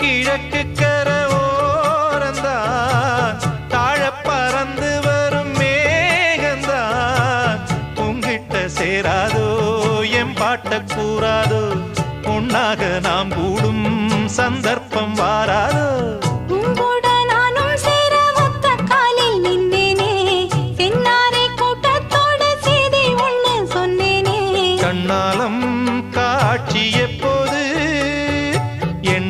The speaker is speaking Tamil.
கிழக்கு கர ஓரந்தான் தாழ பறந்து வரும் மேகந்தான். உங்கிட்ட சேராதோ என் பாட்ட கூறாதோ பொன்னாக நாம் கூடும் சந்தர்ப்பம் வாராதோ.